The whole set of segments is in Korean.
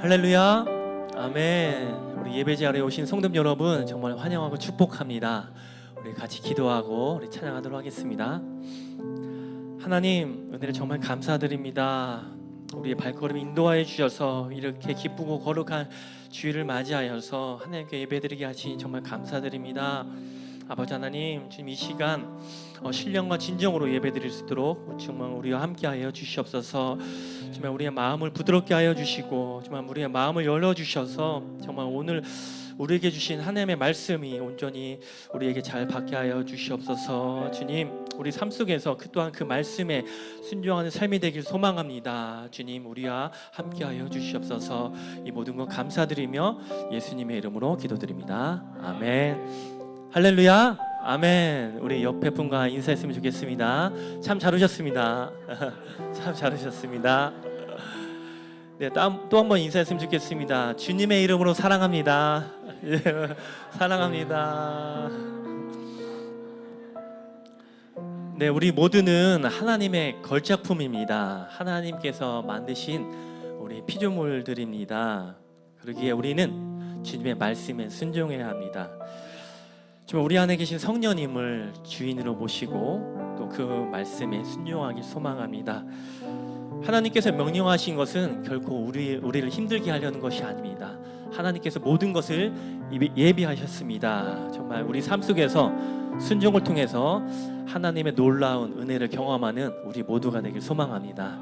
할렐루야. 아멘. 우리 예배 자리에 오신 성도 여러분 정말 환영하고 축복합니다. 우리 같이 기도하고 우리 찬양하도록 하겠습니다. 하나님 은혜를 정말 감사드립니다. 우리의 발걸음 인도하여 주셔서 이렇게 기쁘고 거룩한 주일을 맞이하여서 하나님께 예배드리게 하시 정말 감사드립니다. 아버지 하나님 지금 이 시간 어, 신령과 진정으로 예배드릴 수 있도록 정말 우리와 함께하여 주시옵소서. 정말 우리의 마음을 부드럽게 하여 주시고 정말 우리의 마음을 열어 주셔서 정말 오늘 우리에게 주신 하나님의 말씀이 온전히 우리에게 잘 받게 하여 주시옵소서. 주님, 우리 삶 속에서 그 또한 그 말씀에 순종하는 삶이 되길 소망합니다. 주님, 우리와 함께 하여 주시옵소서. 이 모든 것 감사드리며 예수님의 이름으로 기도드립니다. 아멘. 할렐루야. 아멘. 우리 옆에 분과 인사했으면 좋겠습니다. 참 잘 오셨습니다. 참 잘 오셨습니다. 네, 또한 번 인사했으면 좋겠습니다. 주님의 이름으로 사랑합니다. 예, 사랑합니다. 네, 우리 모두는 하나님의 걸작품입니다. 하나님께서 만드신 우리 피조물들입니다. 그러기에 우리는 주님의 말씀에 순종해야 합니다. 지금 우리 안에 계신 성령님을 주인으로 모시고 또 그 말씀에 순종하기 소망합니다. 하나님께서 명령하신 것은 결코 우리 우리를 힘들게 하려는 것이 아닙니다. 하나님께서 모든 것을 예비- 예비하셨습니다. 정말 우리 삶 속에서 순종을 통해서 하나님의 놀라운 은혜를 경험하는 우리 모두가 되길 소망합니다.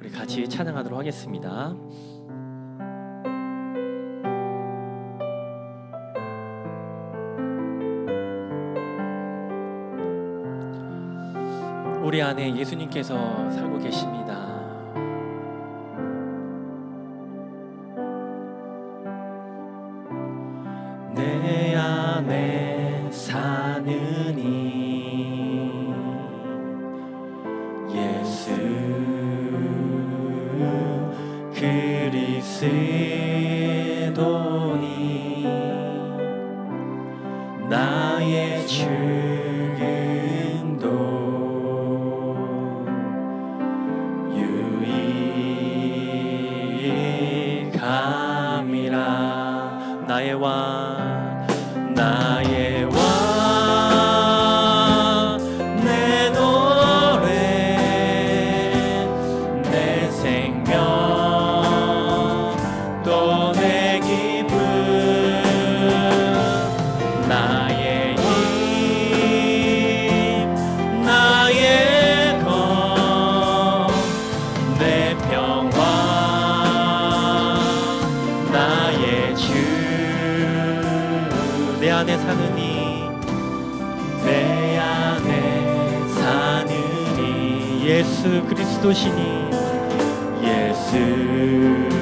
우리 같이 찬양하도록 하겠습니다. 우리 안에 예수님께서 살고 계십니다. 예수 그리스도시니. 예수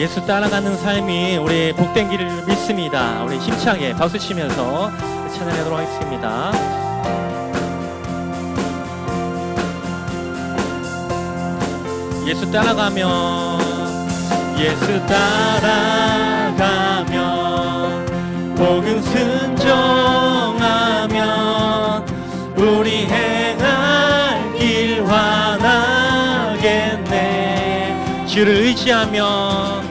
예수 따라가는 삶이 우리 복된 길을 믿습니다. 우리 힘차게 박수 치면서 찬양하도록 하겠습니다. 예수 따라가면 예수 따라가면 복음 순종하면 우리 행할 길 환하겠네 주를 의지하면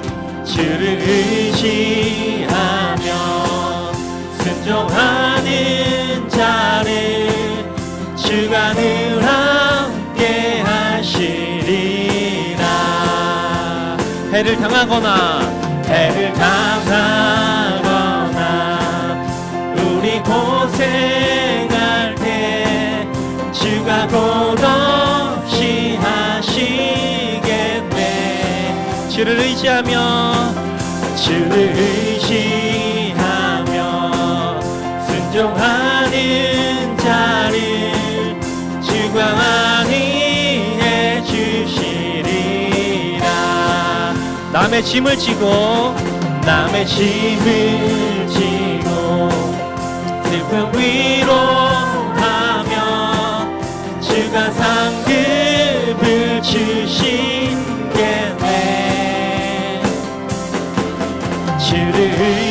주를 의지하면 순종하는 자를 주가 늘 함께 하시리라. 해를 당하거나 해를 당하 주를 의지하며 주를 의지하며 순종하는 자를 주가 많이 해주시리라. 남의 짐을 지고 남의 짐을 지고 슬픔 위로하며 주가 상 주를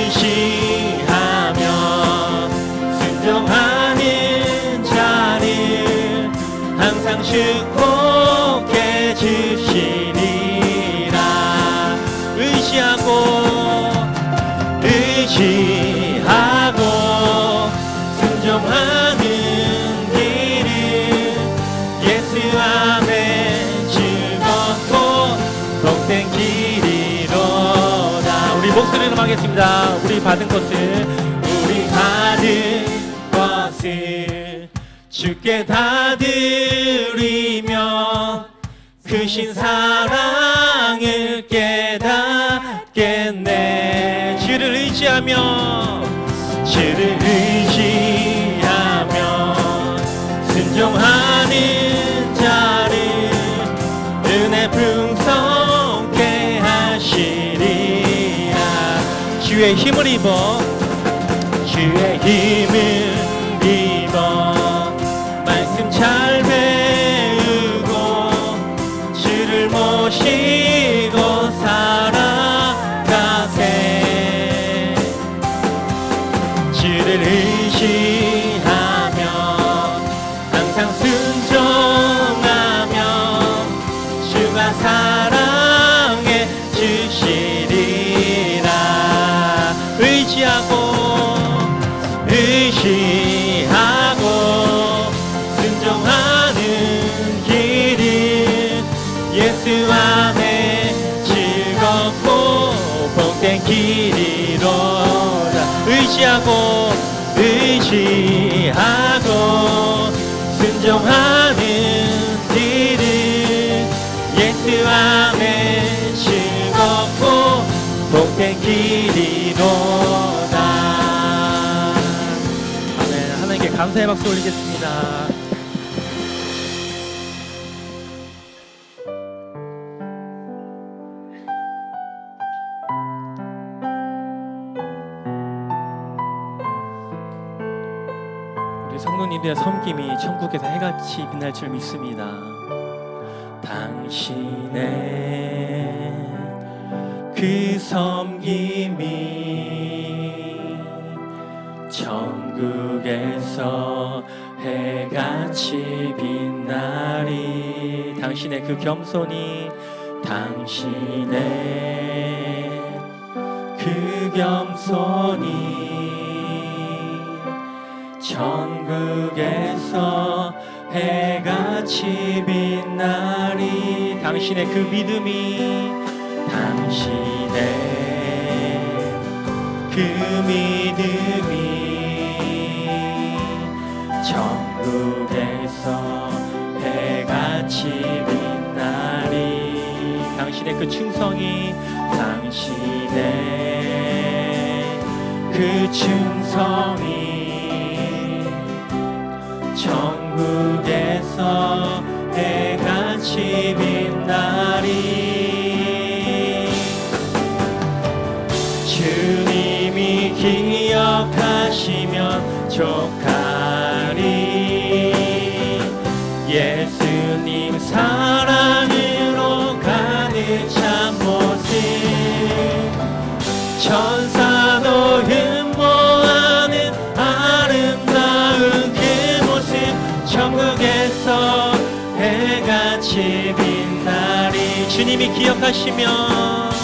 목소리로 하겠습니다. 우리 받은 것을 우리 받은 것을 주께 다 드리며 크신 사랑을 깨닫겠네. 주를 의지하며 주를 의지 힘을 입어. 주의 힘을 입어. 말씀 잘 배우고 주를 모시 의지하고 순종하는 길은 예수 안에 즐겁고 복된 길이로다. 의지하고 의지하고 순종하는 길은 예수 안에 즐겁고 복된 기리로다 감사의 박수 올리겠습니다 우리 성도님들의 섬김이 천국에서 해같이 빛날 줄 믿습니다. 당신의 그 섬김이 천국에서 해같이 빛나리 당신의 그 겸손이 당신의 그 겸손이 천국에서 해같이 빛나리 당신의 그 믿음이 당신의 그 믿음이 천국에서 해같이 빛나리 당신의 그 충성이 당신의 그 충성이 천국에서 해같이 빛나리 주님이 기억하시면 족 천사 도 흠모하는 아름다운 그 모습. 천국에서 해같이 빛나리 주님이 기억하시면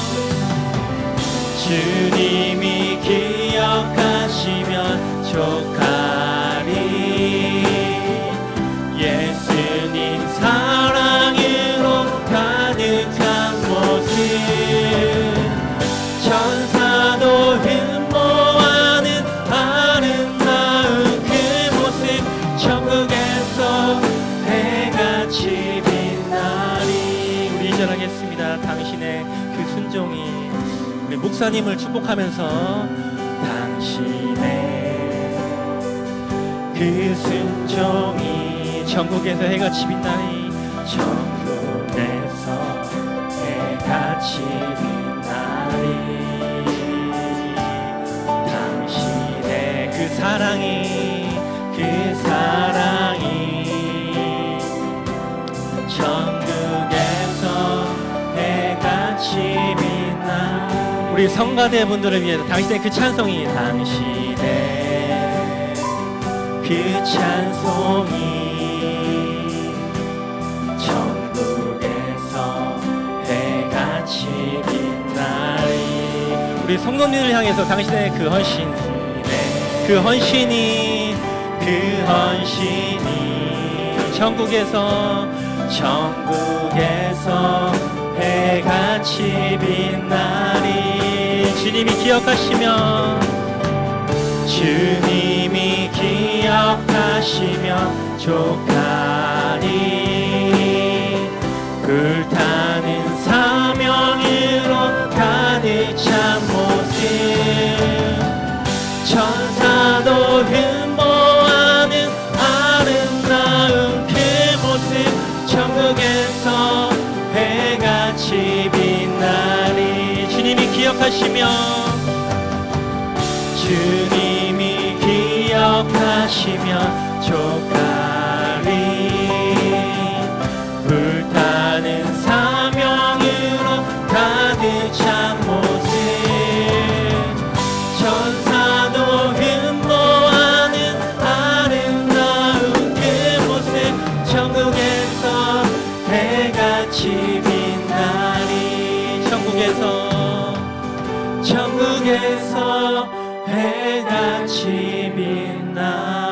목사님을 축복하면서 당신의 그 순종이 천국에서 해같이 빛나리 천국에서 해같이 우리 성가대 분들을 위해서 당신의 그 찬송이 당신의 그 찬송이 천국에서 해같이 빛나리 우리 성도님을 향해서 당신의 그 헌신 그 헌신이 그 헌신이 천국에서 천국에서 해같이 빛나리 주님이 기억하시면 주님이 기억하시면 족하리. 불타는 사명으로 가득 찬 기억하시면 주님이 기억하시면 족하리 불타는 사명으로 가득 찬 모습 천사도 흠모하는 아름다운 그 모습 천국에서 해같이 천국에서 해같이 빛나리